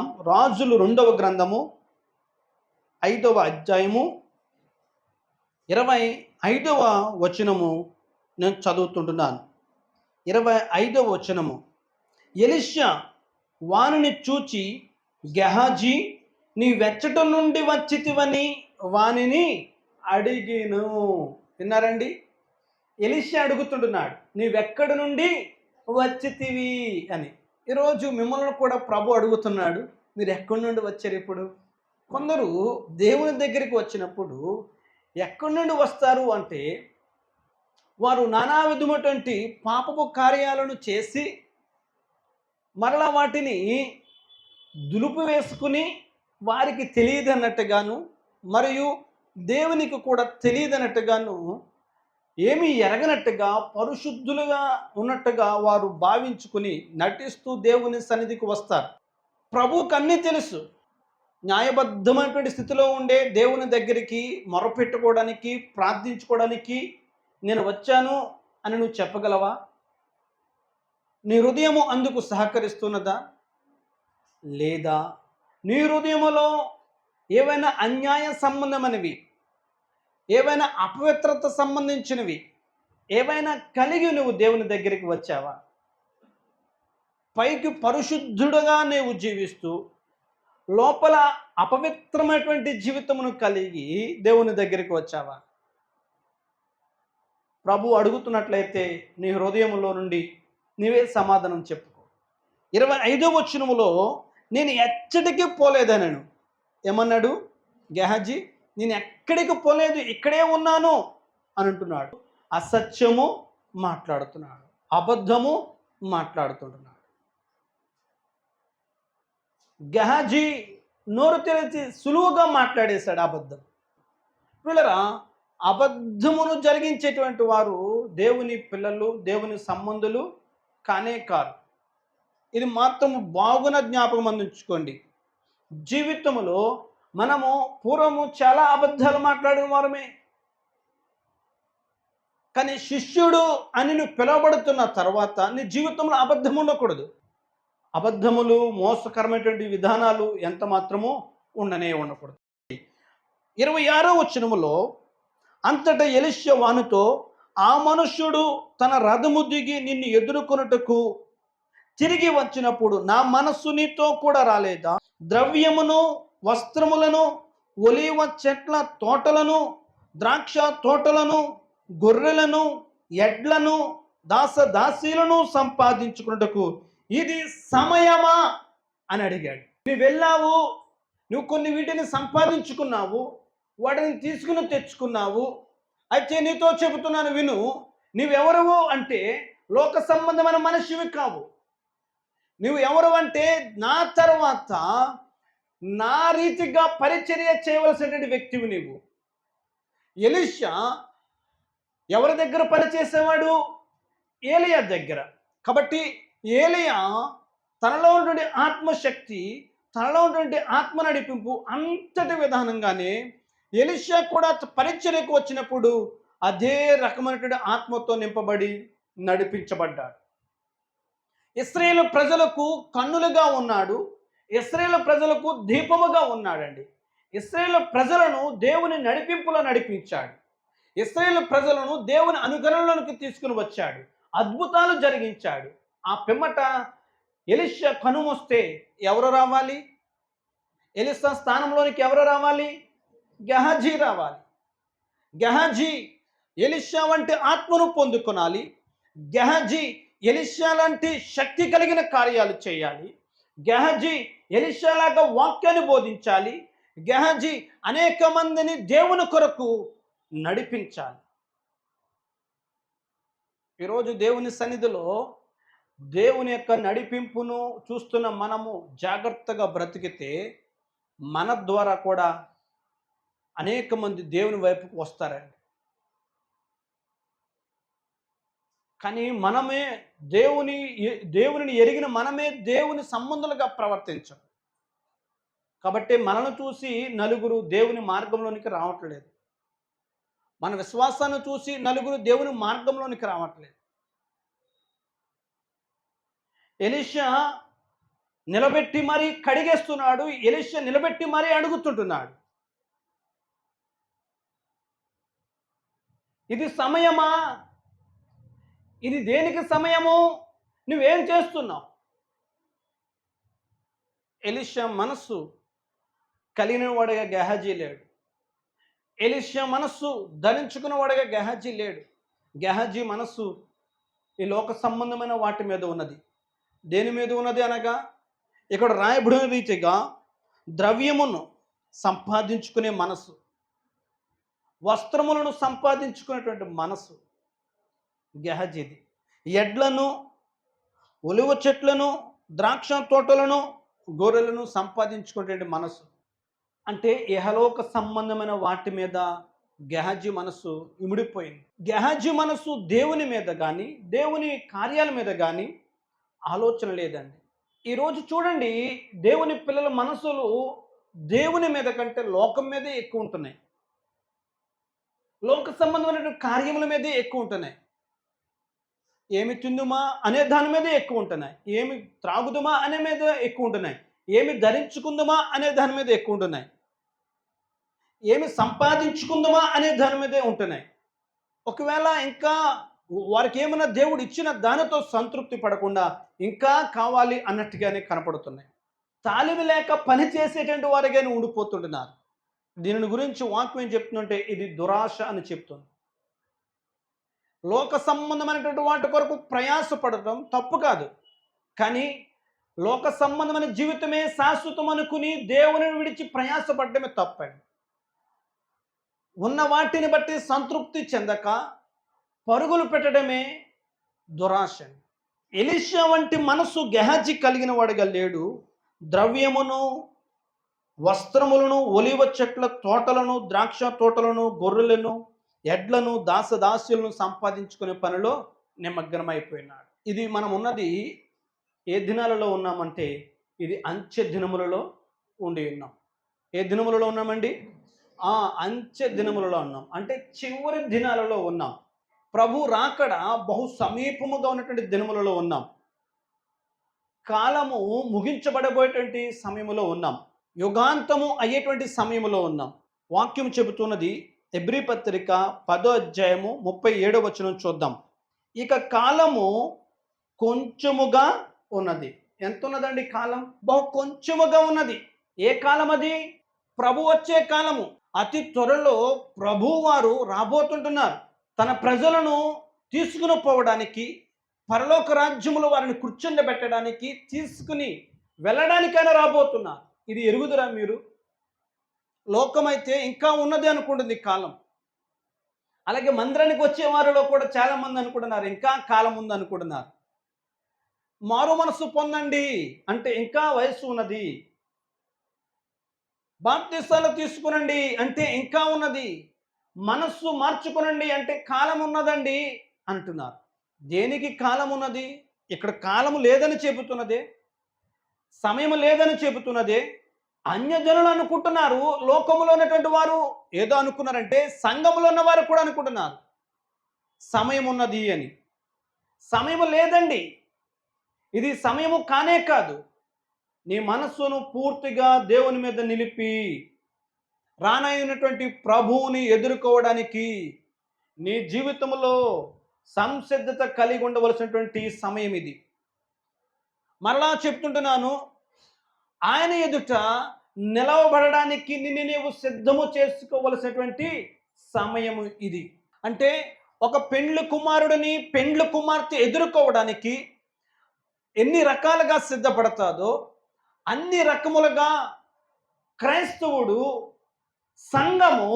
రాజులు రెండవ గ్రంథము ఐదవ అధ్యాయము ఇరవై ఐదవ వచనము నేను చదువుతుంటున్నాను. ఇరవై ఐదవ వచనము. ఎలిషా వానిని చూచి గెహాజీ నీ వెచ్చట నుండి వచ్చితివని వానిని అడిగిను. విన్నారండి? ఎలిషా అడుగుతుంటున్నాడు నీవెక్కడి నుండి వచ్చితివి? అని. ఈరోజు మిమ్మల్ని కూడా ప్రభు అడుగుతున్నాడు. మీరు ఎక్కడి నుండి వచ్చారు ఇప్పుడు? కొందరు దేవుని దగ్గరికి వచ్చినప్పుడు ఎక్కడి నుండి వస్తారు అంటే వారు నానా విధమైనటువంటి పాపపు కార్యాలను చేసి మరలా వాటిని దులుపు వేసుకుని వారికి తెలియదన్నట్టుగాను మరియు దేవునికి కూడా తెలియదన్నట్టుగాను ఏమీ ఎరగనట్టుగా పరిశుద్ధులుగా ఉన్నట్టుగా వారు భావించుకుని నటిస్తూ దేవుని సన్నిధికి వస్తారు. ప్రభుకన్నీ అన్నీ తెలుసు. న్యాయబద్ధమైనటువంటి స్థితిలో ఉండే దేవుని దగ్గరికి మొరపెట్టుకోవడానికి ప్రార్థించుకోవడానికి నేను వచ్చాను అని నువ్వు చెప్పగలవా? నీ హృదయము అందుకు సహకరిస్తున్నదా? లేదా? నీ హృదయములో ఏవైనా అన్యాయ సంబంధమైనవి ఏవైనా అపవిత్రత సంబంధించినవి ఏవైనా కలిగి నువ్వు దేవుని దగ్గరికి వచ్చావా? పైకి పరిశుద్ధుడుగా నీవు జీవిస్తూ లోపల అపవిత్రమైనటువంటి జీవితమును కలిగి దేవుని దగ్గరికి వచ్చావా? ప్రభు అడుగుతున్నట్లయితే నీ హృదయంలో నుండి నీవే సమాధానం చెప్పుకో. ఇరవై ఐదో వచ్చినములో నేను ఎచ్చటికి పోలేదనను. ఏమన్నాడు? గెహాజీ నేను ఎక్కడికి పోలేదు ఇక్కడే ఉన్నాను అని అంటున్నాడు అసత్యము మాట్లాడుతున్నాడు. అబద్ధము మాట్లాడుతుంటున్నాడు. గెహాజీ నోరు తెరిచి సులువుగా మాట్లాడేశాడు అబద్ధం. పిల్లరా అబద్ధమును జరిగించేటువంటి వారు దేవుని పిల్లలు దేవుని సంబంధులు కానే కారు ఇది మాత్రం బాగున జ్ఞాపకం అందించుకోండి. జీవితంలో మనము పూర్వము చాలా అబద్ధాలు మాట్లాడిన వారమే. కానీ శిష్యుడు అని నువ్వు పిలువబడుతున్న తర్వాత నీ జీవితంలో అబద్ధం ఉండకూడదు. అబద్ధములు మోసకరమైనటువంటి విధానాలు ఎంత మాత్రమో ఉండనే ఉండకూడదు. ఇరవై ఆరో వచనములో అంతటా ఎలిష్య వానుతో ఆ మనుష్యుడు తన రథము దిగి నిన్ను ఎదుర్కొనుటకు తిరిగి వచ్చినప్పుడు నా మనస్సు నీతో కూడా రాలేదా? ద్రవ్యమును వస్త్రములను ఒలివ చెట్ల తోటలను ద్రాక్ష తోటలను గొర్రెలను ఎడ్లను దాస దాసీలను సంపాదించుకున్నటకు ఇది సమయమా? అని అడిగాడు. నువ్వు వెళ్ళావు నువ్వు కొన్ని వీటిని సంపాదించుకున్నావు వాటిని తీసుకుని తెచ్చుకున్నావు అయితే నీతో చెబుతున్నాను విను నువ్వెవరువు అంటే లోక సంబంధమైన మనిషివి కావు. నువ్వు ఎవరు అంటే నా తర్వాత నా రీతిగా పరిచర్య చేయవలసినటువంటి వ్యక్తివి నీవు. ఎలిషా ఎవరి దగ్గర పనిచేసేవాడు? ఏలియా దగ్గర. కాబట్టి ఏలియా తనలో ఉన్నటువంటి ఆత్మశక్తి తనలో ఉన్నటువంటి ఆత్మ నడిపింపు అంతటి విధానంగానే ఎలిషా కూడా పరిచర్యకు వచ్చినప్పుడు అదే రకమైనటువంటి ఆత్మతో నింపబడి నడిపించబడ్డాడు. ఇస్రాయేల్ ప్రజలకు కన్నులుగా ఉన్నాడు. ఇస్రాయేల్ ప్రజలకు దీపముగా ఉన్నాడండి. ఇస్రాయేల్ ప్రజలను దేవుని నడిపింపులో నడిపించాడు. ఇస్రాయేల్ ప్రజలను దేవుని అనుకరణలోనికి తీసుకుని వచ్చాడు. అద్భుతాలు జరిగించాడు. ఆ పిమ్మట ఎలిషా కనుమొస్తే ఎవరు రావాలి? ఎలిసా స్థానంలోనికి ఎవరు రావాలి? గెహాజీ రావాలి. గెహాజీ ఎలిషా వంటి ఆత్మను పొందుకొనాలి. గెహాజీ ఎలిషా లాంటి శక్తి కలిగిన కార్యాలు చేయాలి. గెహజీ ఎలిషాలాగా వాక్యాన్ని బోధించాలి గెహజీ అనేక మందిని దేవుని కొరకు నడిపించాలి. ఈరోజు దేవుని సన్నిధిలో దేవుని యొక్క నడిపింపును చూస్తున్న మనము జాగ్రత్తగా బ్రతికితే మన ద్వారా కూడా అనేక మంది దేవుని వైపుకు వస్తారండి. కానీ మనమే దేవుని దేవునిని ఎరిగిన మనమే దేవుని సంబంధులుగా ప్రవర్తించం. కాబట్టి మనను చూసి నలుగురు దేవుని మార్గంలోనికి రావట్లేదు. మన విశ్వాసాన్ని చూసి నలుగురు దేవుని మార్గంలోనికి రావట్లేదు. ఎలిషా నిలబెట్టి మరీ కడిగేస్తున్నాడు ఎలిషా నిలబెట్టి మరీ అడుగుతుంటున్నాడు ఇది సమయమా? ఇది దేనికి సమయము? నువ్వేం చేస్తున్నావు? ఎలిషా మనస్సు కలిగిన వాడిగా గెహజీ లేడు. ఎలిషా మనస్సు ధరించుకున్న వాడిగా గెహజీ లేడు. గెహజీ మనస్సు ఈ లోక సంబంధమైన వాటి మీద ఉన్నది. దేని మీద ఉన్నది అనగా ఇక్కడ రాయబడిన రీతిగా ద్రవ్యమును సంపాదించుకునే మనసు వస్త్రములను సంపాదించుకునేటువంటి మనసు గహజిది. ఎడ్లను ఒలివ చెట్లను ద్రాక్ష తోటలను గొర్రెలను సంపాదించుకునేటువంటి మనసు అంటే ఇహలోక సంబంధమైన వాటి మీద గెహజీ మనసు ఇమిడిపోయింది. గెహజీ మనసు దేవుని మీద కానీ దేవుని కార్యాల మీద కానీ ఆలోచన లేదండి. ఈరోజు చూడండి దేవుని పిల్లల మనసులు దేవుని మీద కంటే లోకం మీదే ఎక్కువ ఉంటున్నాయి. లోక సంబంధమైనటువంటి కార్యముల మీదే ఎక్కువ ఉంటున్నాయి. ఏమి తిందుమా అనే దాని మీదే ఎక్కువ ఉంటున్నాయి. ఏమి త్రాగుదుమా అనే మీద ఎక్కువ ఉంటున్నాయి. ఏమి ధరించుకుందుమా అనే దాని మీద ఎక్కువ ఉంటున్నాయి. ఏమి సంపాదించుకుందుమా అనే దాని మీదే ఉంటున్నాయి. ఒకవేళ ఇంకా వారికి ఏమైనా దేవుడు ఇచ్చిన దానితో సంతృప్తి పడకుండా ఇంకా కావాలి అన్నట్టుగానే కనపడుతున్నాయి. తాలిమి లేక పని చేసేటువంటి వారిగానే ఉండిపోతుంటున్నారు దీనిని గురించి వాక్యం చెప్తుంటే ఇది దురాశ అని చెప్తుంది. లోక సంబంధమైనటువంటి వాటి కొరకు ప్రయాసపడటం తప్పు కాదు. కానీ లోక సంబంధమైన జీవితమే శాశ్వతం అనుకుని దేవుని విడిచి ప్రయాసపడటమే తప్పండి. ఉన్న వాటిని బట్టి సంతృప్తి చెందక పరుగులు పెట్టడమే దురాశ. ఎలిషా వంటి మనసు గెహజి కలిగిన వాడిగా లేడు. ద్రవ్యమును వస్త్రములను ఒలివ చెట్ల తోటలను ద్రాక్ష తోటలను గొర్రెలను ఎడ్లను దాసదాస్యులను సంపాదించుకునే పనిలో నిమగ్నమైపోయినాడు. ఇది మనం ఉన్నది ఏ దినాలలో ఉన్నామంటే ఇది అంచె దినములలో ఉండి ఉన్నాం. ఏ దినములలో ఉన్నామండి? ఆ అంచె దినములలో ఉన్నాం. అంటే చివరి దినాలలో ఉన్నాం. ప్రభు రాకడ బహు సమీపముగా ఉన్నటువంటి దినములలో ఉన్నాం. కాలము ముగించబడబోయేటువంటి సమయంలో ఉన్నాం. యుగాంతము అయ్యేటువంటి సమయంలో ఉన్నాం. వాక్యం చెబుతున్నది ఎబ్రి పత్రిక పదో అధ్యాయము ముప్పై ఏడో వచనం చూద్దాం. ఇక కాలము కొంచెముగా ఉన్నది. ఎంత ఉన్నదండి కాలం? బహు కొంచెముగా ఉన్నది. ఏ కాలం అది? ప్రభు వచ్చే కాలము. అతి త్వరలో ప్రభు వారు రాబోతుంటున్నారు. తన ప్రజలను తీసుకుని పోవడానికి పరలోక రాజ్యములు వారిని కూర్చుండబెట్టడానికి తీసుకుని వెళ్ళడానికైనా రాబోతున్నారు. ఇది ఎరుగుదురా మీరు? లోకమైతే ఇంకా ఉన్నది అనుకుంటుంది కాలం. అలాగే మందిరానికి వచ్చే వారిలో కూడా చాలా మంది అనుకుంటున్నారు ఇంకా కాలం ఉంది అనుకుంటున్నారు. మారు మనసు పొందండి అంటే ఇంకా వయస్సు ఉన్నది. బాప్తిస్తాలు తీసుకునండి అంటే ఇంకా ఉన్నది. మనస్సు మార్చుకునండి అంటే కాలం ఉన్నదండి అంటున్నారు. దేనికి కాలం ఉన్నది? ఇక్కడ కాలము లేదని చెబుతున్నదే సమయం లేదని చెబుతున్నదే అన్యజనులు అనుకుంటున్నారు. లోకములో ఉన్నటువంటి వారు ఏదో అనుకున్నారంటే సంఘములో ఉన్న వారు కూడా అనుకుంటున్నారు. సమయం ఉన్నది అని. సమయం లేదండి. ఇది సమయము కానే కాదు. నీ మనస్సును పూర్తిగా దేవుని మీద నిలిపి రానైనటువంటి ప్రభువుని ఎదుర్కోవడానికి నీ జీవితంలో సంసిద్ధత కలిగి ఉండవలసినటువంటి సమయం ఇది. మరలా చెప్తుంటున్నాను. ఆయన ఎదుట నిలవబడడానికి నిన్ను నీవు సిద్ధము చేసుకోవలసినటువంటి సమయము ఇది. అంటే ఒక పెండ్లు కుమారుడిని పెండ్లు కుమార్తె ఎదుర్కోవడానికి ఎన్ని రకాలుగా సిద్ధపడతాదో అన్ని రకములుగా క్రైస్తవుడు సంఘము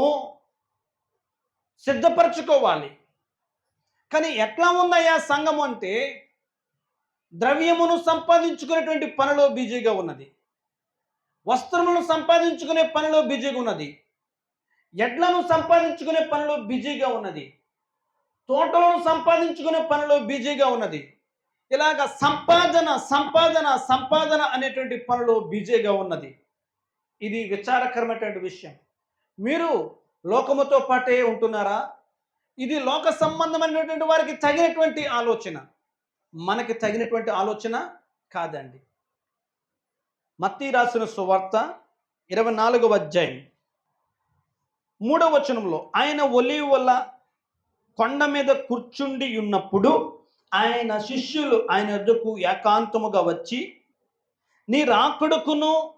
సిద్ధపరచుకోవాలి. కానీ ఎట్లా ఉందయ్యా సంఘం అంటే ద్రవ్యమును సంపాదించుకునేటువంటి పనిలో బిజీగా ఉన్నది. వస్త్రములను సంపాదించుకునే పనిలో బిజీగా ఉన్నది. ఎడ్లను సంపాదించుకునే పనిలో బిజీగా ఉన్నది. తోటలను సంపాదించుకునే పనిలో బిజీగా ఉన్నది. ఇలాగ సంపాదన సంపాదన సంపాదన అనేటువంటి పనిలో బిజీగా ఉన్నది. ఇది విచారకరమైనటువంటి విషయం. మీరు లోకముతో పాటే ఉంటున్నారా? ఇది లోక సంబంధమైనటువంటి వారికి తగినటువంటి ఆలోచన. మనకి తగినటువంటి ఆలోచన కాదండి. మత్తి రాసిన సువార్త ఇరవై నాలుగవ అధ్యాయం. మూడవ వచనంలో ఆయన ఒలివ వల్ల కొండ మీద కూర్చుండి ఉన్నప్పుడు ఆయన శిష్యులు ఆయన ఎదుకు ఏకాంతముగా వచ్చి నీ రాకడుకును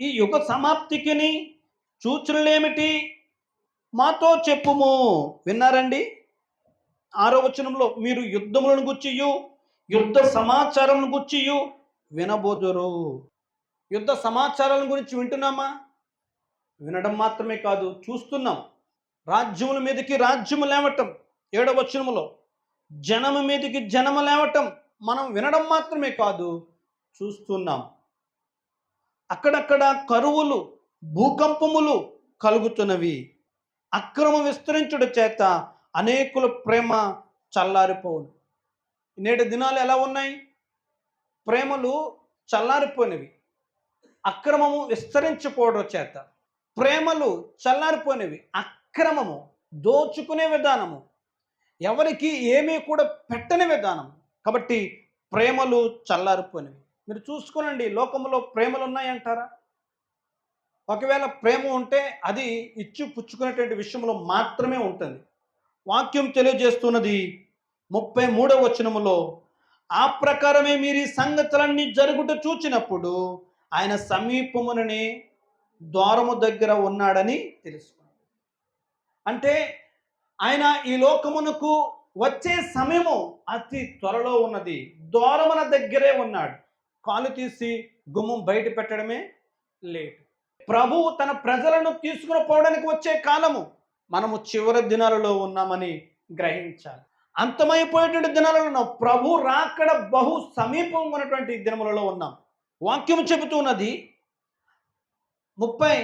ఈ యుగ సమాప్తికిని సూచనలేమిటి? మాతో చెప్పుము. విన్నారండి? ఆరో వచనంలో మీరు యుద్ధములను గుచ్చియు యుద్ధ సమాచారం గుచ్చియు వినబోదురు. యుద్ధ సమాచారాల గురించి వింటున్నామా? వినడం మాత్రమే కాదు చూస్తున్నాం. రాజ్యముల మీదకి రాజ్యము లేవటం ఏడవచనములో జనము మీదకి జనము లేవటం మనం వినడం మాత్రమే కాదు చూస్తున్నాం. అక్కడక్కడ కరువులు భూకంపములు కలుగుతున్నవి. అక్రమ విస్తరించుడు చేత అనేకుల ప్రేమ చల్లారిపోవును. నేటి దినాలు ఎలా ఉన్నాయి? ప్రేమలు చల్లారిపోయినవి. అక్రమము విస్తరించిపోవడం చేత ప్రేమలు చల్లారిపోయినవి. అక్రమము దోచుకునే విధానము. ఎవరికి ఏమీ కూడా పెట్టని విధానం. కాబట్టి ప్రేమలు చల్లారిపోయినవి. మీరు చూసుకోనండి లోకంలో ప్రేమలు ఉన్నాయంటారా? ఒకవేళ ప్రేమ ఉంటే అది ఇచ్చి పుచ్చుకునేటువంటి విషయంలో మాత్రమే ఉంటుంది. వాక్యం తెలియజేస్తున్నది ముప్పై మూడవ వచనములో ఆ ప్రకారమే మీరు ఈ సంగతులన్నీ జరుగుట చూచినప్పుడు ఆయన సమీపముననే ద్వారము దగ్గర ఉన్నాడని తెలుసుకున్నాడు అంటే ఆయన ఈ లోకమునకు వచ్చే సమయము అతి త్వరలో ఉన్నది. ద్వారమున దగ్గరే ఉన్నాడు. కాలు తీసి గుమ్మం బయట పెట్టడమే లేట్. ప్రభువు తన ప్రజలను తీసుకుని పోవడానికి వచ్చే కాలము మనము చివరి దినాలలో ఉన్నామని గ్రహించాలి. అంతమైపోయేటువంటి దినాలలో ఉన్నాం ప్రభు రాకడ బహు సమీపం ఉన్నటువంటి దినములలో ఉన్నాం. వాక్యం చెబుతున్నది ముప్పై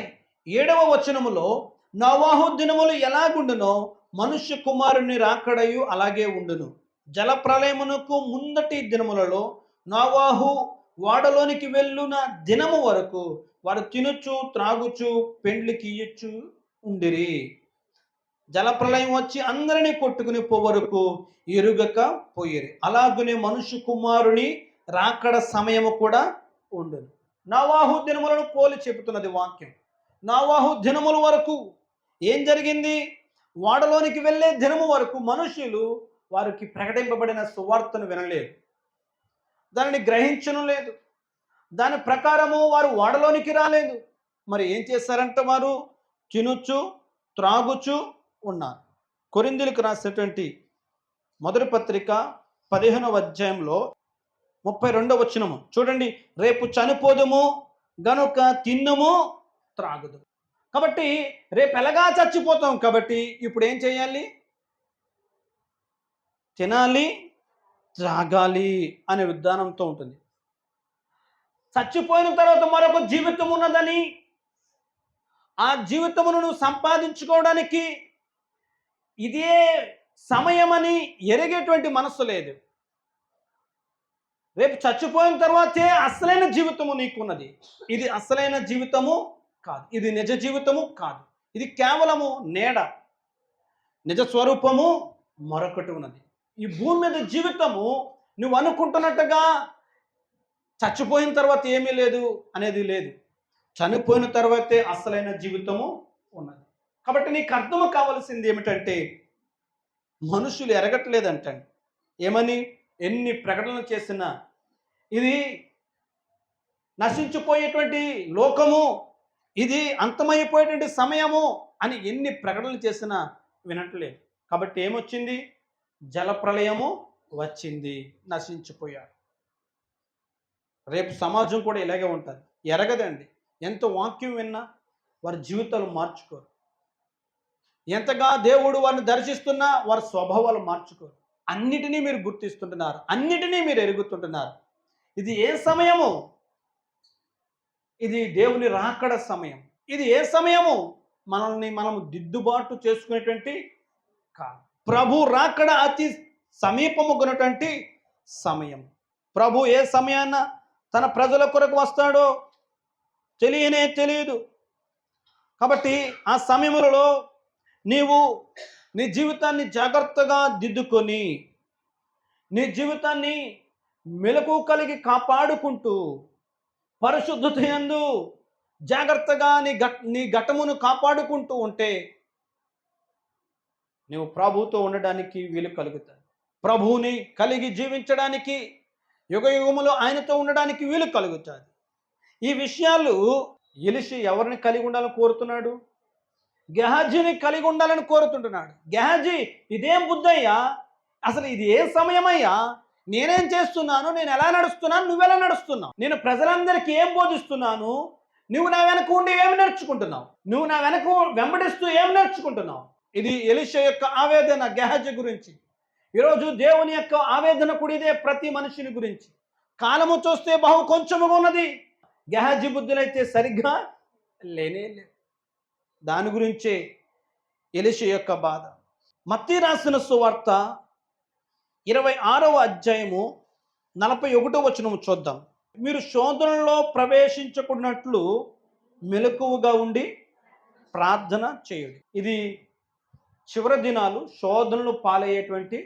ఏడవ వచనములో నవాహు దినములు ఎలాగుండునో మనుష్య కుమారుని రాకడయు అలాగే ఉండును. జల ప్రళయమునకు ముందటి దినములలో నవాహు వాడలోనికి వెళ్ళున దినము వరకు వారు తినుచు త్రాగుచు పెండ్లికి ఇయ్యచ్చు ఉండిరి. జలప్రలయం వచ్చి అందరినీ కొట్టుకుని పోవరకు ఎరుగక పోయిరి. అలాగనే మనుష్య కుమారుని రాకడ సమయము కూడా ఉండదు. నవాహు దినములను పోలి చెబుతున్నది వాక్యం. నవాహు దినముల వరకు ఏం జరిగింది? వాడలోనికి వెళ్ళే దినము వరకు మనుషులు వారికి ప్రకటింపబడిన సువార్తను వినలేదు. దానిని గ్రహించడం లేదు. దాని ప్రకారము వారు వాడలోనికి రాలేదు. మరి ఏం చేశారంటే వారు? తినుచు త్రాగుచు ఉన్నారు. కొరిందులకు రాసినటువంటి మొదటి పత్రిక పదిహేనవ అధ్యాయంలో ముప్పై రెండవ వచ్చినము చూడండి రేపు చనిపోదుము గనుక తిన్నుము త్రాగుదు కాబట్టి రేపు ఎలాగా చచ్చిపోతాం కాబట్టి ఇప్పుడు ఏం చేయాలి? తినాలి త్రాగాలి అనే విధానంతో ఉంటుంది. చచ్చిపోయిన తర్వాత మరొక జీవితం ఉన్నదని ఆ జీవితమును నువ్వు సంపాదించుకోవడానికి ఇదే సమయమని ఎరిగేటువంటి మనస్సు లేదు. రేపు చచ్చిపోయిన తర్వాతే అసలైన జీవితము నీకున్నది. ఇది అసలైన జీవితము కాదు. ఇది నిజ జీవితము కాదు. ఇది కేవలము నీడ. నిజ స్వరూపము మరొకటి ఉన్నది. ఈ భూమి మీద జీవితము నువ్వు అనుకుంటున్నట్టుగా చచ్చిపోయిన తర్వాత ఏమీ లేదు అనేది లేదు. చనిపోయిన తర్వాతే అసలైన జీవితము ఉన్నది. కాబట్టి నీకు అర్థం కావాల్సింది ఏమిటంటే మనుషులు ఎరగట్లేదంటండి. ఏమని? ఎన్ని ప్రకటనలు చేసినా ఇది నశించిపోయేటువంటి లోకము ఇది అంతమైపోయేటువంటి సమయము అని ఎన్ని ప్రకటనలు చేసినా వినట్లేదు. కాబట్టి ఏమొచ్చింది? జలప్రలయము వచ్చింది నశించిపోయారు. రేపు సమాజం కూడా ఇలాగే ఉంటుంది. ఎరగదండి. ఎంత వాక్యం విన్నా వారి జీవితాలు మార్చుకోరు. ఎంతగా దేవుడు వారిని దర్శిస్తున్నా వారి స్వభావాలు మార్చుకోరు. అన్నిటినీ మీరు గుర్తిస్తుంటున్నారు. అన్నిటినీ మీరు ఎరుగుతుంటున్నారు. ఇది ఏ సమయము? ఇది దేవుని రాకడ సమయం. ఇది ఏ సమయము? మనల్ని మనం దిద్దుబాటు చేసుకునేటువంటి ప్రభు రాకడ అతి సమీపముకున్నటువంటి సమయం. ప్రభు ఏ సమయాన్న తన ప్రజల కొరకు వస్తాడో తెలియనే తెలియదు. కాబట్టి ఆ సమయములలో నీవు నీ జీవితాన్ని జాగ్రత్తగా దిద్దుకొని నీ జీవితాన్ని మెలకు కలిగి కాపాడుకుంటూ పరిశుద్ధత ఎందు జాగ్రత్తగా నీ ఘట్ నీ ఘటమును కాపాడుకుంటూ ఉంటే నువ్వు ప్రభుతో ఉండడానికి వీలు కలుగుతాయి. ప్రభువుని కలిగి జీవించడానికి యుగ యుగములో ఆయనతో ఉండడానికి వీలు కలుగుతుంది ఈ విషయాలు ఎలిసి ఎవరిని కలిగి ఉండాలని కోరుతున్నాడు? గెహాజీని కలిగి ఉండాలని కోరుతుంటున్నాడు. గెహాజీ ఇదేం బుద్ధయ్యా? అసలు ఇది ఏ సమయమయ్యా? నేనేం చేస్తున్నాను? నేను ఎలా నడుస్తున్నాను? నువ్వెలా నడుస్తున్నావు? నేను ప్రజలందరికీ ఏం బోధిస్తున్నాను? నువ్వు నా వెనక ఉండి ఏమి నేర్చుకుంటున్నావు? నువ్వు నా వెనక వెంబడిస్తూ ఏం నేర్చుకుంటున్నావు? ఇది ఎలిష యొక్క ఆవేదన గెహజ గురించి. ఈరోజు దేవుని యొక్క ఆవేదన కూడా ఇదే ప్రతి మనిషిని గురించి. కాలము చూస్తే బహు కొంచెముగా ఉన్నది. గెహజీ బుద్ధులైతే సరిగ్గా లేనే లేదు దాని గురించే ఎలిష యొక్క బాధ. మత్తి రాసిన సువార్త ఇరవై ఆరవ అధ్యాయము నలభై ఒకటో వచనము చూద్దాం. మీరు శోధనలో ప్రవేశించకున్నట్లు మెలకువగా ఉండి ప్రార్థన చేయండి. ఇది చివరి దినాలు శోధనలు పాలయ్యేటువంటి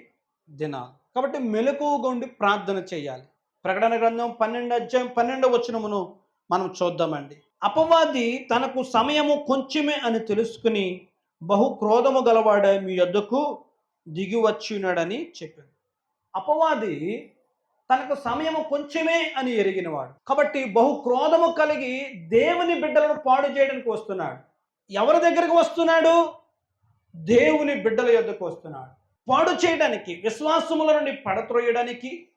దినాలు. కాబట్టి మెలకువగా ఉండి ప్రార్థన చేయాలి. ప్రకటన గ్రంథం పన్నెండు అధ్యాయం పన్నెండవ వచనమును మనం చూద్దామండి. అపవాది తనకు సమయము కొంచెమే అని తెలుసుకుని బహు క్రోధము గలవాడ మీ యొద్దకు దిగి వచ్చినాడని చెప్పాడు. అపవాది తనకు సమయము కొంచెమే అని ఎరిగినవాడు. కాబట్టి బహు క్రోధము కలిగి దేవుని బిడ్డలను పాడు చేయడానికి వస్తున్నాడు. ఎవరి దగ్గరకు వస్తున్నాడు? దేవుని బిడ్డల యొద్దకు వస్తున్నాడు. పాడు చేయడానికి విశ్వాసముల నుండి పడత్రోయడానికి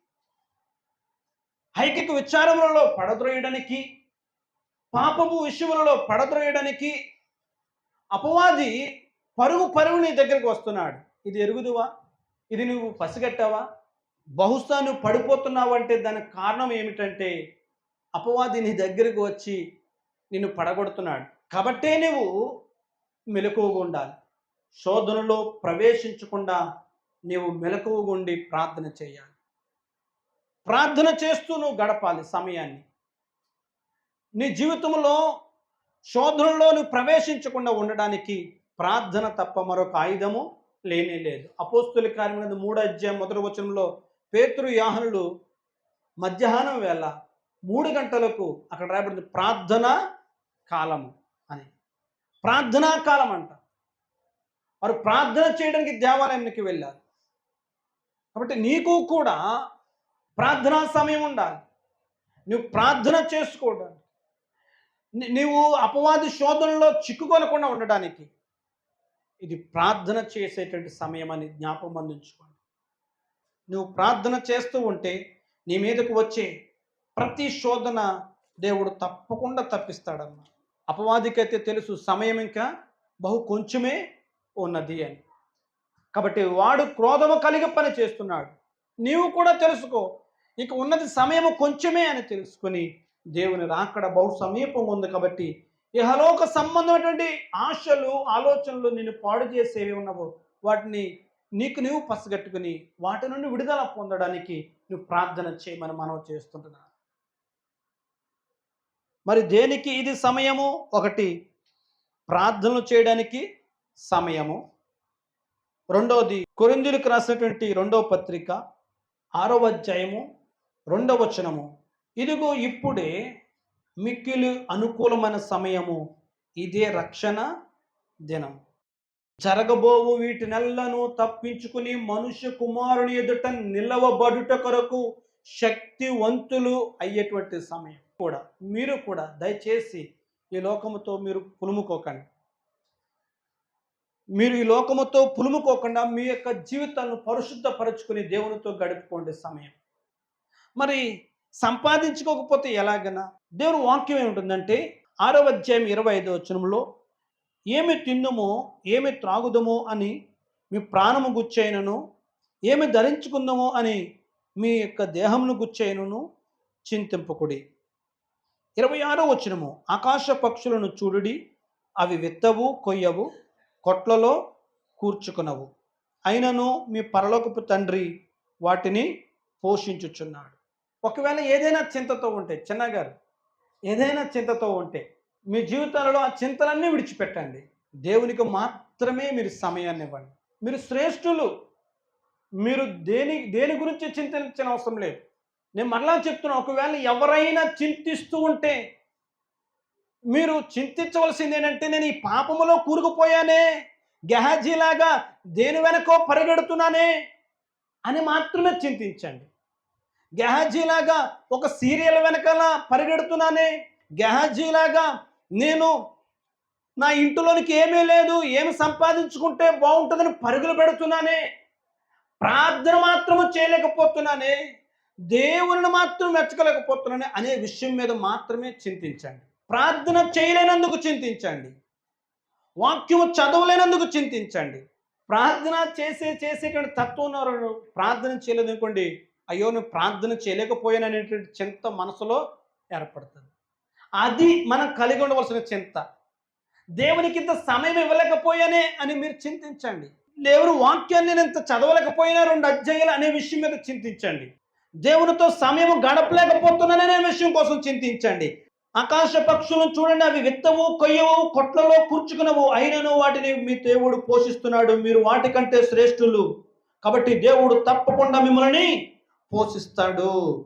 హైకిక విచారములలో పడద్రోయడానికి పాపపు విషయములలో పడద్రోయడానికి అపవాది పరుగు పరుగు నీ దగ్గరకు వస్తున్నాడు. ఇది ఎరుగుదువా? ఇది నువ్వు పసిగట్టావా? బహుశా నువ్వు పడిపోతున్నావు అంటే దానికి కారణం ఏమిటంటే అపవాది నీ దగ్గరికి వచ్చి నిన్ను పడగొడుతున్నాడు. కాబట్టే నువ్వు మెలకువగా ఉండాలి. శోధనలో ప్రవేశించకుండా నీవు మెలకువగా ఉండి ప్రార్థన చేయాలి. ప్రార్థన చేస్తూ నువ్వు గడపాలి సమయాన్ని. నీ జీవితంలో శోధనలో నువ్వు ప్రవేశించకుండా ఉండడానికి ప్రార్థన తప్ప మరొక ఆయుధము లేనే లేదు. అపోస్తుల కార్యమైన మూడు అధ్యాయం మొదటి వచనంలో పేతురు యాహనులు మధ్యాహ్నం వేళ మూడు గంటలకు అక్కడ రాయబడింది ప్రార్థన కాలము అని. ప్రార్థనా కాలం అంట. వారు ప్రార్థన చేయడానికి దేవాలయానికి వెళ్ళారు. కాబట్టి నీకు కూడా ప్రార్థనా సమయం ఉండాలి. నువ్వు ప్రార్థన చేసుకోవడానికి. నీవు అపవాది శోధనలో చిక్కుకొనకుండా ఉండడానికి. ఇది ప్రార్థన చేసేటువంటి సమయం అని జ్ఞాపకం అందించుకోండి. నువ్వు ప్రార్థన చేస్తూ ఉంటే నీ మీదకు వచ్చే ప్రతి శోధన దేవుడు తప్పకుండా తప్పిస్తాడమ్మా. అపవాదికైతే తెలుసు సమయం ఇంకా బహు కొంచెమే ఉన్నది అని. కాబట్టి వాడు క్రోధము కలిగి పని చేస్తున్నాడు. నీవు కూడా తెలుసుకో ఇక ఉన్నది సమయము కొంచెమే అని తెలుసుకొని దేవుని రాకడ బహు సమీపం ఉంది కాబట్టి ఇహలోక సంబంధమైనటువంటి ఆశలు ఆలోచనలు నిన్ను పాడు చేసేవి ఉన్నవో. వాటిని నీకు నీవు పసిగట్టుకుని వాటి నుండి విడుదల పొందడానికి నువ్వు ప్రార్థన చేయమని మనం చేస్తుంటున్నా. మరి దేనికి ఇది సమయము? ఒకటి ప్రార్థనలు చేయడానికి సమయము. రెండవది కొరిందులకు రాసినటువంటి రెండవ పత్రిక ఆరవ అధ్యాయము రెండవ వచనము. ఇదిగో ఇప్పుడే మిక్కిలి అనుకూలమైన సమయము. ఇదే రక్షణ దినం జరగబోవు వీటినెల్లను తప్పించుకుని మనుష్య కుమారుని ఎదుట నిలవబడుట కొరకు శక్తివంతులు అయ్యేటువంటి సమయం కూడా. మీరు కూడా దయచేసి ఈ లోకముతో మీరు పులుముకోకండి. మీరు ఈ లోకముతో పులుముకోకుండా మీ యొక్క జీవితాలను పరిశుద్ధపరచుకుని దేవునితో గడుపుకోండి సమయం. మరి సంపాదించుకోకపోతే ఎలాగనా దేవుని వాక్యం ఏముంటుందంటే ఆరో అధ్యాయం ఇరవై ఐదో వచనంలో ఏమి తిందుమో ఏమి త్రాగుదమో అని మీ ప్రాణము గుచ్చైనను ఏమి ధరించుకుందామో అని మీ యొక్క దేహమును గుచ్చైనను చింతింపకుడి. ఇరవై ఆరో వచనము ఆకాశ పక్షులను చూడుడి అవి విత్తవు కొయ్యవు కొట్లలో కూర్చుకునవు. అయినను మీ పరలోకపు తండ్రి వాటిని పోషించుచున్నాడు. ఒకవేళ ఏదైనా చింతతో ఉంటే చిన్నగారు ఏదైనా చింతతో ఉంటే మీ జీవితాలలో ఆ చింతలన్నీ విడిచిపెట్టండి. దేవునికి మాత్రమే మీరు సమయాన్ని ఇవ్వండి. మీరు శ్రేష్ఠులు. మీరు దేని దేని గురించి చింతించిన అవసరం లేదు. నేను మరలా చెప్తున్నా ఒకవేళ ఎవరైనా చింతిస్తూ ఉంటే మీరు చింతించవలసింది ఏంటంటే నేను ఈ పాపములో కూరుకుపోయానే గెహాజీలాగా దేని వెనకో పరిగెడుతున్నానే అని మాత్రమే చింతించండి. గెహాజీలాగా ఒక సీరియల్ వెనకాల పరిగెడుతున్నానే గెహాజీలాగా నేను నా ఇంటిలోనికి ఏమీ లేదు ఏమి సంపాదించుకుంటే బాగుంటుందని పరుగులు పెడుతున్నానే. ప్రార్థన మాత్రము చేయలేకపోతున్నానే. దేవుని మాత్రం మెచ్చకలేకపోతున్నానే అనే విషయం మీద మాత్రమే చింతించండి. ప్రార్థన చేయలేనందుకు చింతించండి. వాక్యము చదవలేనందుకు చింతించండి. ప్రార్థన చేసే చేసే కానీ తత్వం ప్రార్థన చేయలేదు అనుకోండి అయ్యో నేను ప్రార్థన చేయలేకపోయాననేటువంటి చింత మనసులో ఏర్పడుతుంది. అది మనం కలిగి ఉండవలసిన చింత. దేవునికి ఇంత సమయం ఇవ్వలేకపోయానే అని మీరు చింతించండి. దేవుని వాక్యాన్ని నేను ఇంత చదవలేకపోయినా రెండు అధ్యాయులు అనే విషయం మీద చింతించండి. దేవునితో సమయం గడపలేకపోతున్నాననే విషయం కోసం చింతించండి. ఆకాశ పక్షులను చూడండి అవి విత్తవు కొయ్యవు కొట్లలో కూర్చుకునవు. అయినను వాటిని మీ దేవుడు పోషిస్తున్నాడు. మీరు వాటికంటే శ్రేష్ఠులు. కాబట్టి దేవుడు తప్పకుండా మిమ్మల్ని పోషిస్తాడు.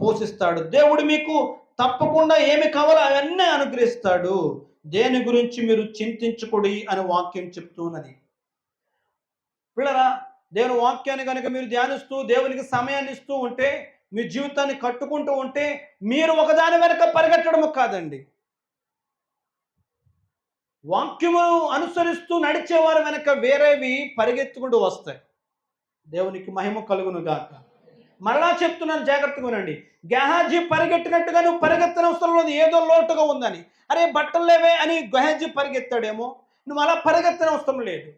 పోషిస్తాడు. దేవుడు మీకు తప్పకుండా ఏమి కావాలో అవన్నీ అనుగ్రహిస్తాడు. దేని గురించి మీరు చింతించకూడి అని వాక్యం చెప్తున్నది. పిల్లరా దేవుని వాక్యాన్ని కనుక మీరు ధ్యానిస్తూ దేవునికి సమయాన్ని ఇస్తూ ఉంటే మీ జీవితాన్ని కట్టుకుంటూ ఉంటే మీరు ఒకదాని వెనక పరిగెట్టడము కాదండి. వాక్యమును అనుసరిస్తూ నడిచేవారు వెనక వేరేవి పరిగెత్తుకుంటూ వస్తాయి. దేవునికి మహిమ కలుగును గాక మరలా చెప్తున్నాను జాగ్రత్తగా వినండి గహాజీ పరిగెట్టినట్టుగా నువ్వు పరిగెత్తిన అవసరం లేదు ఏదో లోటుగా ఉందని. అరే బట్టలు లేవే అని గహాజీ పరిగెత్తాడేమో. నువ్వు అలా పరిగెత్తిన అవసరం లేదు.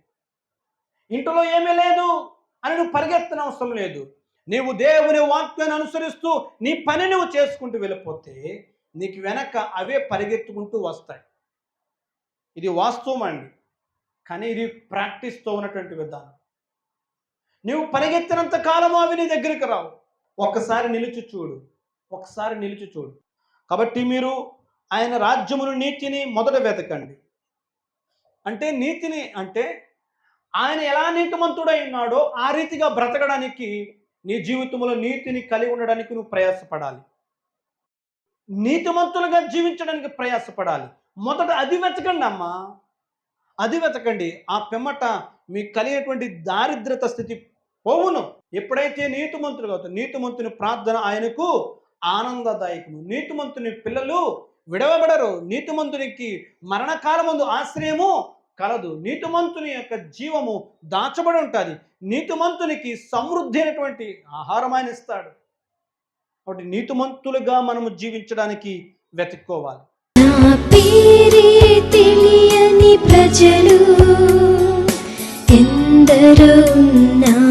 ఇంట్లో ఏమీ లేదు అని నువ్వు పరిగెత్తన అవసరం లేదు. నీవు దేవుని వాక్యాన్ని అనుసరిస్తూ నీ పని నువ్వు చేసుకుంటూ వెళ్ళిపోతే నీకు వెనక అవే పరిగెత్తుకుంటూ వస్తాయి. ఇది వాస్తవం అండి. కానీ ఇది ప్రాక్టీస్తో ఉన్నటువంటి విధానం. నువ్వు పరిగెత్తినంత కాలము అవి నీ దగ్గరికి రావు. ఒక్కసారి నిలిచి చూడు. ఒకసారి నిలిచి చూడు. కాబట్టి మీరు ఆయన రాజ్యమును నీతిని మొదట వెతకండి. అంటే నీతిని అంటే ఆయన ఎలా నీతిమంతుడై ఉన్నాడో ఆ రీతిగా బ్రతకడానికి నీ జీవితంలో నీతిని కలిగి ఉండడానికి నువ్వు ప్రయాసపడాలి. నీతిమంతులుగా జీవించడానికి ప్రయాసపడాలి. మొదట అది వెతకండి అమ్మా. అది వెతకండి. ఆ పిమ్మట మీకు కలిగినటువంటి దారిద్రత స్థితి పోవును. ఎప్పుడైతే నీతిమంతుడు అవుతారు నీతిమంతుని ప్రార్థన ఆయనకు ఆనందదాయకము. నీతిమంతుని పిల్లలు విడవబడరు. నీతిమంతునికి మరణకాలమందు ఆశ్రయము కలదు. నీతిమంతుని యొక్క జీవము దాచబడి ఉంటుంది. నీతిమంతునికి సమృద్ధి అయినటువంటి ఆహారం ఆయన ఇస్తాడు. కాబట్టి నీతిమంతులుగా మనము జీవించడానికి వెతుక్కోవాలి. తెలియని ప్రజలు ఎందరో